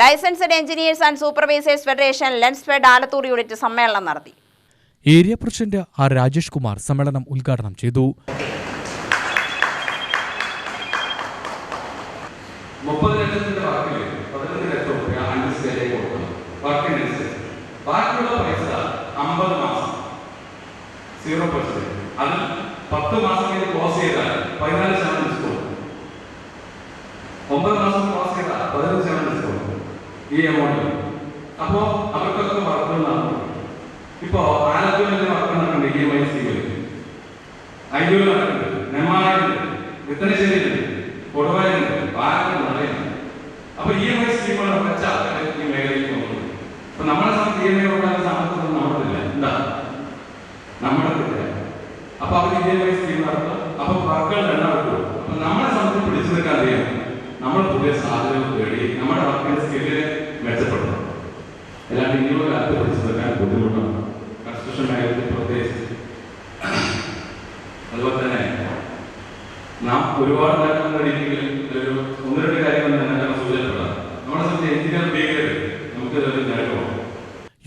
Licensed engineers and supervisors federation Lensfed Alathur unit സമ്മേളനം നടത്തി. Area president R Rajesh Kumar സമ്മേളനം ഉദ്ഘാടനം ചെയ്തു. മുപ്പത് ലക്ഷത്തിന്റെ വർക്കിൽ പതിനഞ്ച് ലക്ഷം രൂപ അഞ്ച് സ്കെയിലേക്ക് കൊടുക്കണം. വർക്കിനനുസരിച്ച്. ബാക്കിയുള്ള പൈസ അമ്പത് മാസം. സീറോ പെർസെന്റ് അതിൽ പത്ത് മാസം ക്ലോസ് ചെയ്താൽ പതിനാല് ശതമാനം ഡിസ്കൗണ്ട് ഒമ്പത് മാസം ക്ലോസ് ചെയ്താൽ പതിനഞ്ച് ശതമാനം ഡിസ്കൗണ്ട് ഈ എമൗണ്ട് അപ്പോ അവർക്കൊക്കെ വർക്കുകൾ നടക്കും ഇപ്പോ ആലപ്പുഴയിലെ വർക്ക് നടക്കുന്നുണ്ട് ഇ എം ഐ സ്കീമിൽ അയ്യൂർ നടക്കുന്നുണ്ട് നെമ്മാറുണ്ട് വിത്തനശ്ശേരിയിലുണ്ട് കൊടുവായുണ്ട് പാലക്കാട് നിറയുണ്ട്. അപ്പൊ ഇ എം ഐ സ്കീമുകൾ വെച്ച ആൾക്കാർ ഈ മേഖലയിലേക്ക് വന്നു അപ്പൊ നമ്മളെ സമയത്ത് ഇ എം ഐ കൊടുക്കാൻ സാമ്പത്തികം നമ്മളില്ല എന്താ? നമ്മുടെ ഇല്ല. അപ്പൊ അവർ ഇ എം ഐ സ്കീം നടത്തും. അപ്പൊ വർക്കുകൾ എണ്ണം എടുക്കും അപ്പൊ നമ്മളെ സമയത്ത് പിടിച്ചു നിൽക്കാൻ അറിയാം നമ്മൾ പുതിയ സാധ്യതകൾ തേടി മെച്ചപ്പെടുത്തണം അല്ലാണ്ട് ഇനിയുള്ള പിടിച്ചു നിൽക്കാൻ ബുദ്ധിമുട്ടാണ്. കൺസ്ട്രക്ഷൻ മേഖലയിൽ പ്രത്യേകിച്ച്. അതുപോലെ തന്നെ നാം ഒരുപാട് നേരം കഴിഞ്ഞെങ്കിലും ഒരു ഒന്ന് രണ്ട് കാര്യങ്ങൾ ഞാൻ സൂചനപ്പെടാം. നമ്മളെ സംബന്ധിച്ച് എഞ്ചിനീയർ ഭീകരർ നമുക്ക് ഇതൊരു നേട്ടമാണ്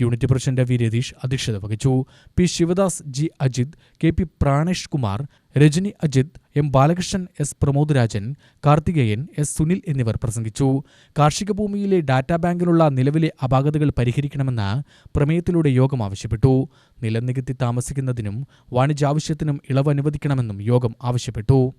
യൂണിറ്റ് പ്രസിഡന്റ് വി രതീഷ് അധ്യക്ഷത വഹിച്ചു. P. Sivadas G. Ajith K. P. Pranesh Kumar Rajani Ajith M Balakrishnan S Pramod Rajan Karthikeyan S Sunil എന്നിവർ പ്രസംഗിച്ചു. കാർഷിക ഭൂമിയിലെ ഡാറ്റാ ബാങ്കിലുള്ള നിലവിലെ അപാകതകൾ പരിഹരിക്കണമെന്ന് പ്രമേയത്തിലൂടെ യോഗം ആവശ്യപ്പെട്ടു. നിലനികത്തി താമസിക്കുന്നതിനും വാണിജ്യാവശ്യത്തിനും ഇളവ് അനുവദിക്കണമെന്നും യോഗം ആവശ്യപ്പെട്ടു.